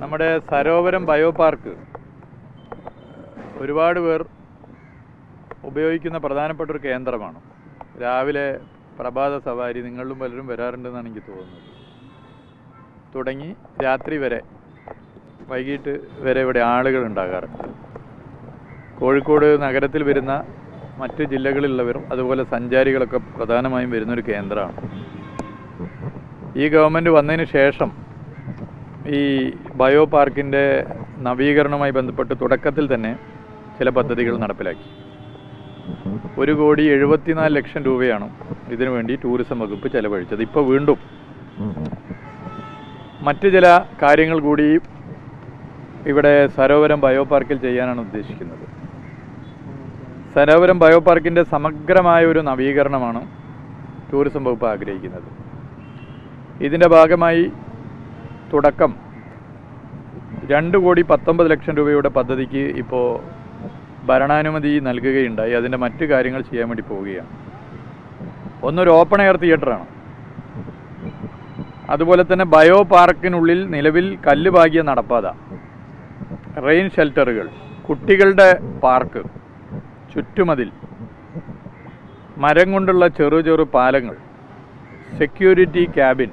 നമ്മുടെ Sarovaram bio park ഒരുപാട് പേർ ഉപയോഗിക്കുന്ന പ്രധാനപ്പെട്ട ഒരു കേന്ദ്രമാണ്. രാവിലെ പ്രഭാത സവാരി നിങ്ങളിലും പലരും വരാറുണ്ടെന്നാണ് എനിക്ക് തോന്നുന്നത്. തുടങ്ങി രാത്രി വരെ വൈകിട്ട് വരെ ഇവിടെ ആളുകൾ ഉണ്ടാകാറുണ്ട്. കോഴിക്കോട് നഗരത്തിൽ വരുന്ന മറ്റ് ജില്ലകളിലുള്ളവരും അതുപോലെ സഞ്ചാരികളൊക്കെ പ്രധാനമായും വരുന്നൊരു കേന്ദ്രമാണ്. ഈ ഗവൺമെന്റ് വന്നതിന് ശേഷം ഈ ബയോ പാർക്കിന്റെ നവീകരണവുമായി ബന്ധപ്പെട്ട് തുടക്കത്തിൽ തന്നെ ചില പദ്ധതികൾ നടപ്പിലാക്കി. ഒരു കോടി എഴുപത്തിനാല് ലക്ഷം രൂപയാണ് ഇതിനു വേണ്ടി ടൂറിസം വകുപ്പ് ചെലവഴിച്ചത്. ഇപ്പോൾ വീണ്ടും മറ്റു ചില കാര്യങ്ങൾ കൂടി ഇവിടെ സരോവരം ബയോ പാർക്കിൽ ചെയ്യാനാണ് ഉദ്ദേശിക്കുന്നത്. സരോവരം ബയോ പാർക്കിന്റെ സമഗ്രമായ ഒരു നവീകരണമാണ് ടൂറിസം വകുപ്പ് ആഗ്രഹിക്കുന്നത്. ഇതിന്റെ ഭാഗമായി തുടക്കം. രണ്ട് കോടി പത്തൊമ്പത് ലക്ഷം രൂപയുടെ പദ്ധതിക്ക് ഇപ്പോൾ ഭരണാനുമതി നൽകുകയുണ്ടായി. അതിന്റെ മറ്റ് കാര്യങ്ങൾ ചെയ്യാൻ വേണ്ടി പോവുകയാണ്. ഒന്നൊരു ഓപ്പൺ എയർ തിയേറ്ററാണ് അതുപോലെ തന്നെ ബയോ പാർക്കിനുള്ളിൽ നിലവിൽ കല്ല് പാകിയ നടപ്പാത. റെയിൻ ഷെൽട്ടറുകൾ കുട്ടികളുടെ പാർക്ക് ചുറ്റുമതിൽ. മരം കൊണ്ടുള്ള ചെറു ചെറു പാലങ്ങൾ. സെക്യൂരിറ്റി ക്യാബിൻ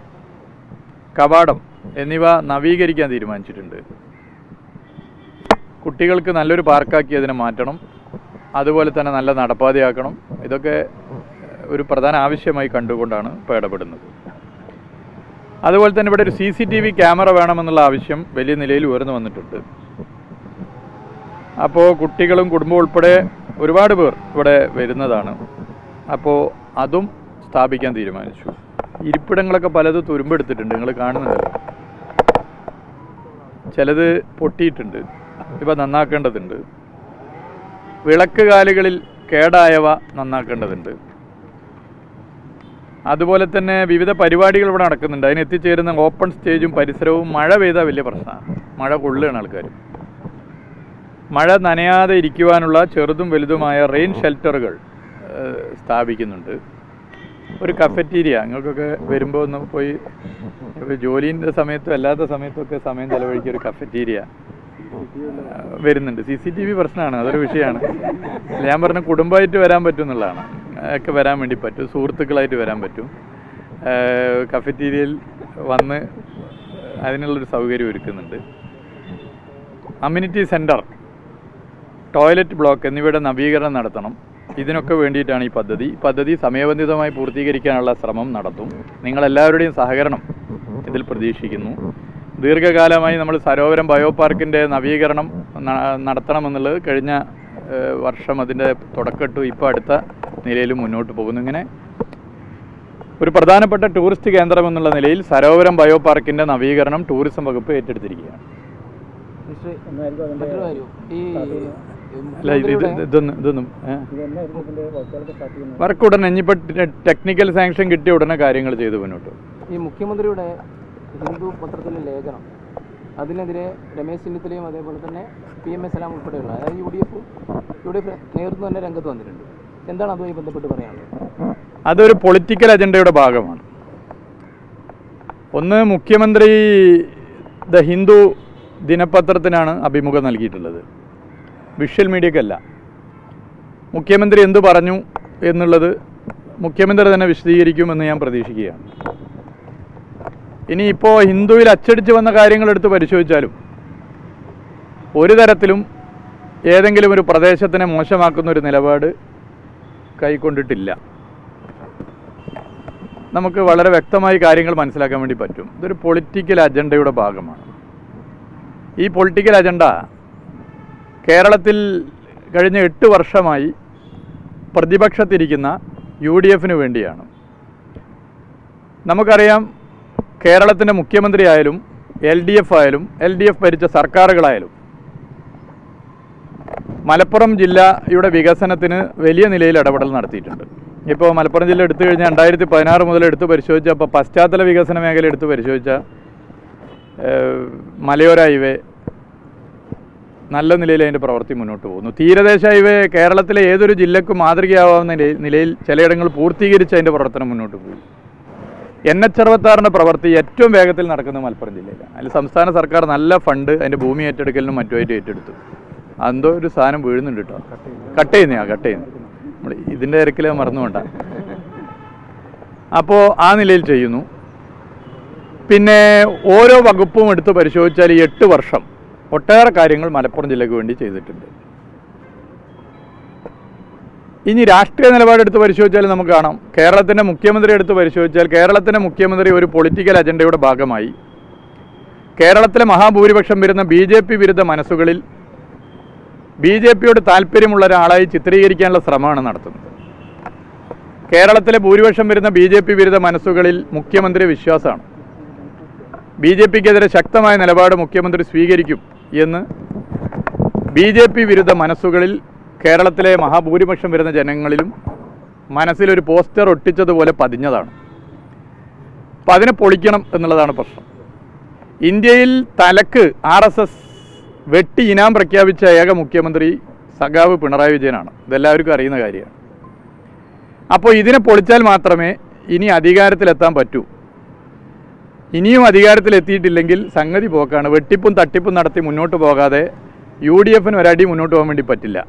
കവാടം എന്നിവ നവീകരിക്കാൻ തീരുമാനിച്ചിട്ടുണ്ട്. കുട്ടികൾക്ക് നല്ലൊരു പാർക്കാക്കി അതിനെ മാറ്റണം. അതുപോലെ തന്നെ നല്ല നടപ്പാതയാക്കണം. ഇതൊക്കെ ഒരു പ്രധാന ആവശ്യമായി കണ്ടുകൊണ്ടാണ് ഇപ്പോൾ ഇടപെടുന്നത് അതുപോലെ തന്നെ ഇവിടെ ഒരു C C T V camera വേണമെന്നുള്ള ആവശ്യം വലിയ നിലയിൽ ഉയർന്നു വന്നിട്ടുണ്ട്. അപ്പോൾ കുട്ടികളും കുടുംബവും ഉൾപ്പെടെ ഒരുപാട് പേർ ഇവിടെ വരുന്നതാണ്. അപ്പോൾ അതും സ്ഥാപിക്കാൻ തീരുമാനിച്ചു. ഇരിപ്പിടങ്ങളൊക്കെ പലതും തുരുമ്പെടുത്തിട്ടുണ്ട്. നിങ്ങൾ കാണുന്നുണ്ടല്ലോ ചിലത് പൊട്ടിയിട്ടുണ്ട്. ഇവ നന്നാക്കേണ്ടതുണ്ട്. വിളക്ക് കാലുകളിൽ കേടായവ നന്നാക്കേണ്ടതുണ്ട്. അതുപോലെ തന്നെ വിവിധ പരിപാടികൾ ഇവിടെ നടക്കുന്നുണ്ട്. അതിന് എത്തിച്ചേരുന്ന ഓപ്പൺ സ്റ്റേജും പരിസരവും മഴ പെയ്താൽ വലിയ പ്രശ്നമാണ് മഴ കൊള്ളുകയാണ് ആൾക്കാർ മഴ നനയാതെ ഇരിക്കുവാനുള്ള ചെറുതും വലുതുമായ റെയിൻ ഷെൽട്ടറുകൾ സ്ഥാപിക്കുന്നുണ്ട്. ഒരു കഫറ്റീരിയ. നിങ്ങൾക്കൊക്കെ വരുമ്പോൾ ഒന്ന് പോയി ഇപ്പോൾ ജോലീന്റെ സമയത്തും അല്ലാത്ത സമയത്തൊക്കെ സമയം ചെലവഴിക്കുക ഒരു കഫറ്റീരിയ. വരുന്നുണ്ട്. സി സി ടി വി പ്രശ്നമാണ് അതൊരു വിഷയമാണ് ഞാൻ പറഞ്ഞ കുടുംബമായിട്ട് വരാൻ പറ്റും എന്നുള്ളതാണ്. ഒക്കെ വരാൻ വേണ്ടി പറ്റും. സുഹൃത്തുക്കളായിട്ട് വരാൻ പറ്റും. കഫറ്റീരിയയിൽ വന്ന് അതിനുള്ളൊരു സൗകര്യം ഒരുക്കുന്നുണ്ട്. അമ്യൂണിറ്റി സെന്റർ ടോയ്ലറ്റ് ബ്ലോക്ക് എന്നിവയുടെ നവീകരണം നടത്തണം. ഇതിനൊക്കെ വേണ്ടിയിട്ടാണ് ഈ പദ്ധതി. ഈ പദ്ധതി സമയബന്ധിതമായി പൂർത്തീകരിക്കാനുള്ള ശ്രമം നടത്തും. നിങ്ങളെല്ലാവരുടെയും സഹകരണം ഇതിൽ പ്രതീക്ഷിക്കുന്നു. ദീർഘകാലമായി നമ്മൾ സരോവരം ബയോ പാർക്കിന്റെ നവീകരണം നടത്തണമെന്നുള്ളത് കഴിഞ്ഞ വർഷം അതിന്റെ തുടക്കട്ടു ഇപ്പോൾ അടുത്ത നിലയിൽ മുന്നോട്ട് പോകുന്നു. ഇങ്ങനെ ഒരു പ്രധാനപ്പെട്ട ടൂറിസ്റ്റ് കേന്ദ്രം എന്നുള്ള നിലയിൽ സരോവരം ബയോ പാർക്കിന്റെ നവീകരണം ടൂറിസം വകുപ്പ് ഏറ്റെടുത്തിരിക്കുകയാണ്. ഈ അല്ല ഇത് ഇത് ഇതൊന്നും വർക്ക് ഉടനെ ഇനിയിപ്പോൾ ടെക്നിക്കൽ സാങ്ഷൻ കിട്ടിയ ഉടനെ കാര്യങ്ങൾ ചെയ്തു മുന്നോട്ട്. ഈ മുഖ്യമന്ത്രിയുടെ ഹിന്ദു പത്രത്തിലെ ലേഖനം അതിനെതിരെ രമേശ് ചെന്നിത്തലയും അതേപോലെ തന്നെ പി എം എസ് എല്ലാം ഉൾപ്പെടെയുള്ള അതായത് U D F U D F നേതൃത്വം തന്നെ രംഗത്ത് വന്നിട്ടുണ്ട്. എന്താണ് അതുമായി ബന്ധപ്പെട്ട് പറയാനുള്ളത്? അതൊരു പൊളിറ്റിക്കൽ അജണ്ടയുടെ ഭാഗമാണ്. ഒന്ന് മുഖ്യമന്ത്രി ദ ഹിന്ദു ദിനപത്രത്തിനാണ് അഭിമുഖം നൽകിയിട്ടുള്ളത്. വിഷ്വൽ മീഡിയക്കല്ല. മുഖ്യമന്ത്രി എന്തു പറഞ്ഞു എന്നുള്ളത് മുഖ്യമന്ത്രി തന്നെ വിശദീകരിക്കുമെന്ന് ഞാൻ പ്രതീക്ഷിക്കുകയാണ്. ഇനിയിപ്പോൾ ഹിന്ദുവിൽ അച്ചടിച്ച് വന്ന കാര്യങ്ങൾ എടുത്ത് പരിശോധിച്ചാലും ഒരു തരത്തിലും ഏതെങ്കിലും ഒരു പ്രദേശത്തിനെ മോശമാക്കുന്ന ഒരു നിലപാട് കൈക്കൊണ്ടിട്ടില്ല. നമുക്ക് വളരെ വ്യക്തമായി കാര്യങ്ങൾ മനസ്സിലാക്കാൻ വേണ്ടി പറ്റും. ഇതൊരു പൊളിറ്റിക്കൽ അജണ്ടയുടെ ഭാഗമാണ്. ഈ പൊളിറ്റിക്കൽ അജണ്ട കേരളത്തിൽ കഴിഞ്ഞ എട്ട് വർഷമായി പ്രതിപക്ഷത്തിരിക്കുന്ന യു ഡി എഫിന് വേണ്ടിയാണ്. നമുക്കറിയാം കേരളത്തിന്റെ മുഖ്യമന്ത്രി ആയാലും എൽ ഡി എഫ് ആയാലും എൽ ഡി എഫ് ഭരിച്ച സർക്കാരുകളായാലും മലപ്പുറം ജില്ലയുടെ വികസനത്തിന് വലിയ നിലയിൽ ഇടപെടൽ നടത്തിയിട്ടുണ്ട്. ഇപ്പോൾ മലപ്പുറം ജില്ല എടുത്തു കഴിഞ്ഞാൽ രണ്ടായിരത്തി പതിനാറ് മുതൽ എടുത്ത് പരിശോധിച്ച അപ്പോൾ പശ്ചാത്തല വികസന മേഖല എടുത്ത് പരിശോധിച്ച മലയോര ഹൈവേ നല്ല നിലയിൽ അതിന്റെ പ്രവൃത്തി മുന്നോട്ട് പോകുന്നു. തീരദേശ ഹൈവേ കേരളത്തിലെ ഏതൊരു ജില്ലക്കും മാതൃകയാവാവുന്ന നിലയിൽ- ചിലയിടങ്ങൾ പൂർത്തീകരിച്ച് അതിന്റെ പ്രവർത്തനം മുന്നോട്ട് പോയി. എൻ എച്ച് അറുപത്താറിന്റെ പ്രവൃത്തി ഏറ്റവും വേഗത്തിൽ നടക്കുന്നത് മലപ്പുറം ജില്ലയിലാണ്. അതിൽ സംസ്ഥാന സർക്കാർ നല്ല ഫണ്ട് അതിന്റെ ഭൂമി ഏറ്റെടുക്കലിനും മറ്റുമായിട്ട് ഏറ്റെടുത്തു. എന്തോ ഒരു സാധനം വീഴുന്നുണ്ട് കേട്ടോ. കട്ട് ചെയ്യുന്നതാ കട്ട് ചെയ്യുന്നത്. നമ്മൾ ഇതിന്റെ തിരക്കിൽ മറന്നുകൊണ്ട അപ്പോൾ ആ നിലയിൽ ചെയ്യുന്നു. പിന്നെ ഓരോ വകുപ്പും എടുത്ത് പരിശോധിച്ചാൽ ഈ എട്ട് വർഷം ഒട്ടേറെ കാര്യങ്ങൾ മലപ്പുറം ജില്ലയ്ക്ക് വേണ്ടി ചെയ്തിട്ടുണ്ട്. ഇനി രാഷ്ട്രീയ നിലപാടെടുത്ത് പരിശോധിച്ചാൽ നമുക്ക് കാണാം. കേരളത്തിന്റെ മുഖ്യമന്ത്രി എടുത്ത് പരിശോധിച്ചാൽ കേരളത്തിന്റെ മുഖ്യമന്ത്രി ഒരു പൊളിറ്റിക്കൽ അജണ്ടയുടെ ഭാഗമായി. കേരളത്തിലെ മഹാഭൂരിപക്ഷം വരുന്ന ബി ജെ പി വിരുദ്ധ മനസ്സുകളിൽ ബി ജെ പിയോട് താല്പര്യമുള്ള ഒരാളായി ചിത്രീകരിക്കാനുള്ള ശ്രമമാണ് നടത്തുന്നത്. കേരളത്തിലെ ഭൂരിപക്ഷം വരുന്ന ബി ജെ പി വിരുദ്ധ മനസ്സുകളിൽ മുഖ്യമന്ത്രി വിശ്വാസമാണ്. ബി ജെ പിക്കെതിരെ ശക്തമായ നിലപാട് മുഖ്യമന്ത്രി സ്വീകരിക്കും. എന്ന് ബി ജെ പി വിരുദ്ധ മനസ്സുകളിൽ കേരളത്തിലെ മഹാഭൂരിപക്ഷം വരുന്ന ജനങ്ങളിലും മനസ്സിലൊരു പോസ്റ്റർ ഒട്ടിച്ചതുപോലെ പതിഞ്ഞതാണ്. അപ്പം അതിനെ പൊളിക്കണം എന്നുള്ളതാണ് പ്രശ്നം. ഇന്ത്യയിൽ തലക്ക് ആർ എസ് എസ് വെട്ടി ഇനാം പ്രഖ്യാപിച്ച ഏക മുഖ്യമന്ത്രി സഖാവ് പിണറായി വിജയനാണ്. ഇതെല്ലാവർക്കും അറിയുന്ന കാര്യമാണ്. അപ്പോൾ ഇതിനെ പൊളിച്ചാൽ മാത്രമേ ഇനി അധികാരത്തിലെത്താൻ പറ്റൂ. ഇനിയും അധികാരത്തിലെത്തിയിട്ടില്ലെങ്കിൽ സംഗതി പോക്കാണ്. വെട്ടിപ്പും തട്ടിപ്പും നടത്തി മുന്നോട്ട് പോകാതെ യു ഡി എഫിന് ഒരടി മുന്നോട്ട് പോകാൻ വേണ്ടി പറ്റില്ല.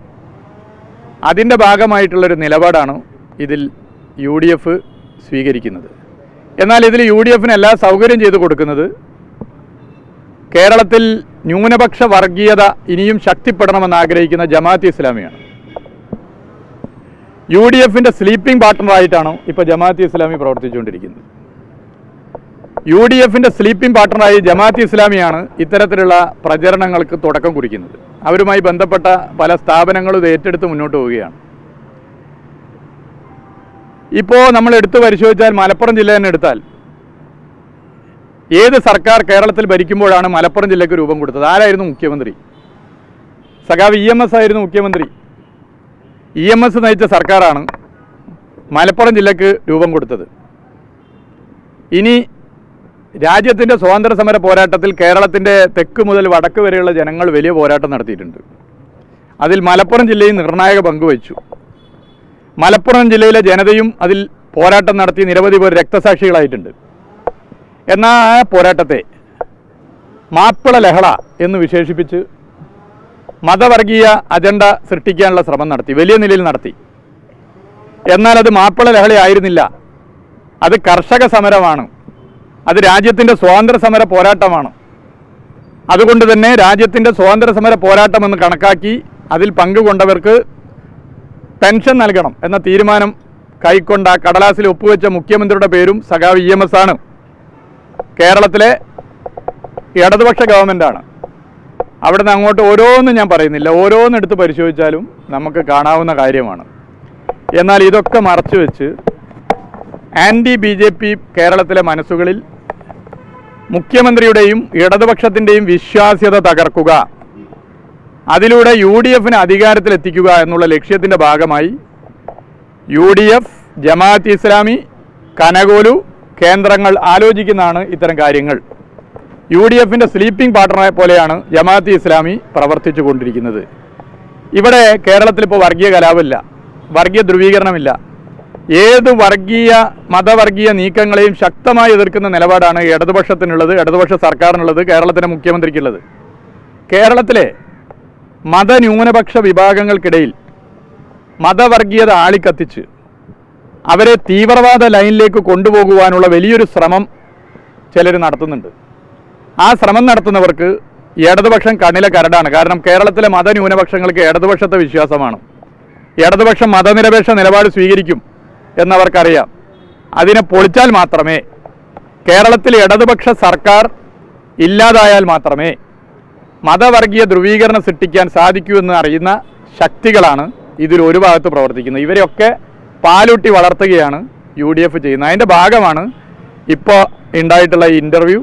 അതിന്റെ ഭാഗമായിട്ടുള്ളൊരു നിലപാടാണ് ഇതിൽ യു ഡി എഫ് സ്വീകരിക്കുന്നത്. എന്നാൽ ഇതിൽ യു ഡി എഫിന് എല്ലാ സൗകര്യം ചെയ്തു കൊടുക്കുന്നത് കേരളത്തിൽ ന്യൂനപക്ഷ വർഗീയത ഇനിയും ശക്തിപ്പെടണമെന്ന് ആഗ്രഹിക്കുന്ന ജമാഅത്ത് ഇസ്ലാമിയാണ്. യു ഡി എഫിന്റെ സ്ലീപ്പിംഗ് പാർട്ട്ണറായിട്ടാണ് ഇപ്പോൾ ജമാഅത്ത് ഇസ്ലാമി പ്രവർത്തിച്ചുകൊണ്ടിരിക്കുന്നത്. യു ഡി എഫിന്റെ സ്ലീപ്പിംഗ് പാർട്ട്ണറായി ജമാഅത്ത് ഇസ്ലാമിയാണ് ഇത്തരത്തിലുള്ള പ്രചരണങ്ങൾക്ക് തുടക്കം കുറിക്കുന്നത്. അവരുമായി ബന്ധപ്പെട്ട പല സ്ഥാപനങ്ങളും ഇത് ഏറ്റെടുത്ത് മുന്നോട്ട് പോവുകയാണ്. ഇപ്പോൾ നമ്മൾ എടുത്തു പരിശോധിച്ചാൽ മലപ്പുറം ജില്ല തന്നെ എടുത്താൽ ഏത് സർക്കാർ കേരളത്തിൽ ഭരിക്കുമ്പോഴാണ് മലപ്പുറം ജില്ലയ്ക്ക് രൂപം കൊടുത്തത്? ആരായിരുന്നു മുഖ്യമന്ത്രി? സഖാവ് ഇ എം എസ് ആയിരുന്നു മുഖ്യമന്ത്രി. ഇ എം എസ് നയിച്ച സർക്കാരാണ് മലപ്പുറം ജില്ലയ്ക്ക് രൂപം കൊടുത്തത്. ഇനി രാജ്യത്തിന്റെ സ്വാതന്ത്ര്യ സമര പോരാട്ടത്തിൽ കേരളത്തിന്റെ തെക്ക് മുതൽ വടക്ക് വരെയുള്ള ജനങ്ങൾ വലിയ പോരാട്ടം നടത്തിയിട്ടുണ്ട്. അതിൽ മലപ്പുറം ജില്ലയും നിർണായക പങ്കുവച്ചു മലപ്പുറം ജില്ലയിലെ ജനതയും അതിൽ പോരാട്ടം നടത്തി നിരവധി പേർ രക്തസാക്ഷികളായിട്ടുണ്ട്. എന്നാൽ ആ പോരാട്ടത്തെ മാപ്പിള ലഹള എന്ന് വിശേഷിപ്പിച്ച് മതവർഗീയ അജണ്ട സൃഷ്ടിക്കാനുള്ള ശ്രമം നടത്തി വലിയ നിലയിൽ നടത്തി. എന്നാൽ അത് മാപ്പിള ലഹളയായിരുന്നില്ല. അത് കർഷക സമരമാണ്. അത് രാജ്യത്തിന്റെ സ്വാതന്ത്ര്യ സമര പോരാട്ടമാണ്. അതുകൊണ്ട് തന്നെ രാജ്യത്തിന്റെ സ്വാതന്ത്ര്യ സമര പോരാട്ടം എന്ന് കണക്കാക്കി അതിൽ പങ്കുകൊണ്ടവർക്ക് പെൻഷൻ നൽകണം എന്ന തീരുമാനം കൈക്കൊണ്ട കടലാസിൽ ഒപ്പുവെച്ച മുഖ്യമന്ത്രിയുടെ പേരും സഖാവ് ഇ എം എസ് ആണ്. കേരളത്തിലെ ഇടതുപക്ഷ ഗവൺമെന്റാണ് അവിടുന്ന് അങ്ങോട്ട് ഓരോന്നും ഞാൻ പറയുന്നില്ല. ഓരോന്നും എടുത്ത് പരിശോധിച്ചാലും നമുക്ക് കാണാവുന്ന കാര്യമാണ്. എന്നാൽ ഇതൊക്കെ മറച്ചു വെച്ച് ആന്റി ബി ജെ പി കേരളത്തിലെ മനസ്സുകളിൽ മുഖ്യമന്ത്രിയുടെയും ഇടതുപക്ഷത്തിന്റെയും വിശ്വാസ്യത തകർക്കുക. അതിലൂടെ യു ഡി എഫിന് അധികാരത്തിലെത്തിക്കുക എന്നുള്ള ലക്ഷ്യത്തിന്റെ ഭാഗമായി U D F Jamaat Islami Kanugolu കേന്ദ്രങ്ങൾ ആലോചിക്കുന്നതാണ് ഇത്തരം കാര്യങ്ങൾ. യു ഡി എഫിന്റെ സ്ലീപ്പിംഗ് പാർട്ണറെ പോലെയാണ് ജമാഅത്ത് ഇസ്ലാമി പ്രവർത്തിച്ചു കൊണ്ടിരിക്കുന്നത് ഇവിടെ കേരളത്തിൽ ഇപ്പോൾ വർഗീയ കലാപമില്ല. വർഗീയ ധ്രുവീകരണമില്ല. ഏത് വർഗീയ മതവർഗീയ നീക്കങ്ങളെയും ശക്തമായി എതിർക്കുന്ന നിലപാടാണ് ഇടതുപക്ഷത്തിനുള്ളത് ഇടതുപക്ഷ സർക്കാരിനുള്ളത് കേരളത്തിന്റെ മുഖ്യമന്ത്രിക്കുള്ളത്. കേരളത്തിലെ മതന്യൂനപക്ഷ വിഭാഗങ്ങൾക്കിടയിൽ മതവർഗീയത ആളിക്കത്തിച്ച് അവരെ തീവ്രവാദ ലൈനിലേക്ക് കൊണ്ടുപോകുവാനുള്ള വലിയൊരു ശ്രമം ചിലർ നടത്തുന്നുണ്ട്. ആ ശ്രമം നടത്തുന്നവർക്ക് ഇടതുപക്ഷം കണ്ണിലെ കരടാണ്. കാരണം കേരളത്തിലെ മതന്യൂനപക്ഷങ്ങൾക്ക് ഇടതുപക്ഷത്തെ വിശ്വാസമാണ്. ഇടതുപക്ഷം മതനിരപേക്ഷ നിലപാട് സ്വീകരിക്കും. എന്നവർക്കറിയാം. അതിനെ പൊളിച്ചാൽ മാത്രമേ കേരളത്തിൽ ഇടതുപക്ഷ സർക്കാർ ഇല്ലാതായാൽ മാത്രമേ മതവർഗീയ ധ്രുവീകരണം സൃഷ്ടിക്കാൻ സാധിക്കൂ എന്ന് അറിയുന്ന ശക്തികളാണ് ഇതിൽ ഒരു ഭാഗത്ത് പ്രവർത്തിക്കുന്നത്. ഇവരെയൊക്കെ പാലൂട്ടി വളർത്തുകയാണ് യു ഡി എഫ് ചെയ്യുന്നത്. അതിന്റെ ഭാഗമാണ് ഇപ്പോൾ ഉണ്ടായിട്ടുള്ള ഈ ഇന്റർവ്യൂ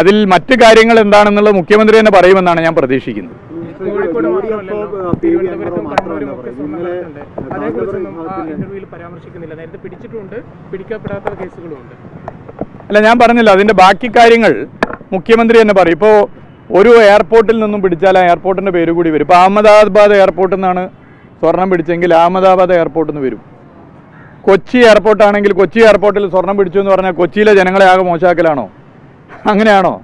അതിൽ മറ്റു കാര്യങ്ങൾ എന്താണെന്നുള്ളത് മുഖ്യമന്ത്രി തന്നെ പറയുമെന്നാണ് ഞാൻ പ്രതീക്ഷിക്കുന്നത്. കോഴിക്കോട് മാത്രമല്ലല്ലോ തിരുവനന്തപുരത്തും കണ്ണൂരും ഒക്കെ സ്വർണക്കടത്തുണ്ട് അതേക്കുറിച്ചൊന്നും ആ ഇന്റർവ്യൂവിൽ പരാമർശിക്കുന്നില്ല. നേരത്തെ പിടിച്ചിട്ടുണ്ട് പിടിക്കപ്പെടാത്ത കേസുകളും ഉണ്ട്. അല്ല ഞാൻ പറഞ്ഞില്ല അതിന്റെ ബാക്കി കാര്യങ്ങൾ മുഖ്യമന്ത്രി തന്നെ പറയും. ഇപ്പോ ഒരു എയർപോർട്ടിൽ നിന്നും പിടിച്ചാൽ ആ എയർപോർട്ടിന്റെ പേര് കൂടി വരും. ഇപ്പോൾ അഹമ്മദാബാദ് എയർപോർട്ടിൽ നിന്നാണ് സ്വർണം പിടിച്ചെങ്കിൽ അഹമ്മദാബാദ് എയർപോർട്ടിൽ നിന്ന് വരും. കൊച്ചി എയർപോർട്ടാണെങ്കിൽ കൊച്ചി എയർപോർട്ടിൽ സ്വർണം പിടിച്ചു എന്ന് പറഞ്ഞാൽ കൊച്ചിയിലെ ജനങ്ങളെ ആകെ മോശാക്കലാണോ അങ്ങനെയാണോ?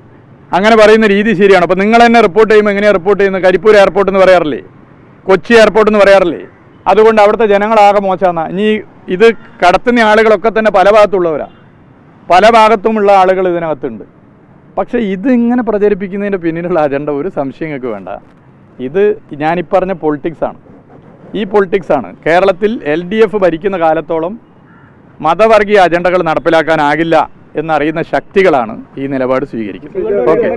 അങ്ങനെ പറയുന്ന രീതി ശരിയാണ്. അപ്പോൾ നിങ്ങൾ തന്നെ റിപ്പോർട്ട് ചെയ്യുമ്പോൾ എങ്ങനെയാണ് റിപ്പോർട്ട് ചെയ്യുന്നത്? കരിപ്പൂർ എയർപോർട്ട് എന്ന് പറയാറില്ലേ? കൊച്ചി എയർപോർട്ട് എന്ന് പറയാറില്ലേ? അതുകൊണ്ട് അവിടുത്തെ ജനങ്ങളാകെ മോശമാണ്. ഇനി ഇത് കടത്തുന്ന ആളുകളൊക്കെ തന്നെ പല ഭാഗത്തുള്ളവരാണ് പല ഭാഗത്തുമുള്ള ആളുകൾ ഇതിനകത്തുണ്ട്. പക്ഷേ ഇത് ഇങ്ങനെ പ്രചരിപ്പിക്കുന്നതിന്റെ പിന്നിലുള്ള അജണ്ട ഒരു സംശയങ്ങൾക്ക് വേണ്ട. ഇത് ഞാനീ പറഞ്ഞ പൊളിറ്റിക്സാണ് ഈ പൊളിറ്റിക്സാണ് കേരളത്തിൽ എൽ ഡി എഫ് ഭരിക്കുന്ന കാലത്തോളം മതവർഗീയ അജണ്ടകൾ നടപ്പിലാക്കാനാകില്ല. എന്നറിയുന്ന ശക്തികളാണ് ഈ നിലപാട് സ്വീകരിക്കുന്നത്. ഓക്കെ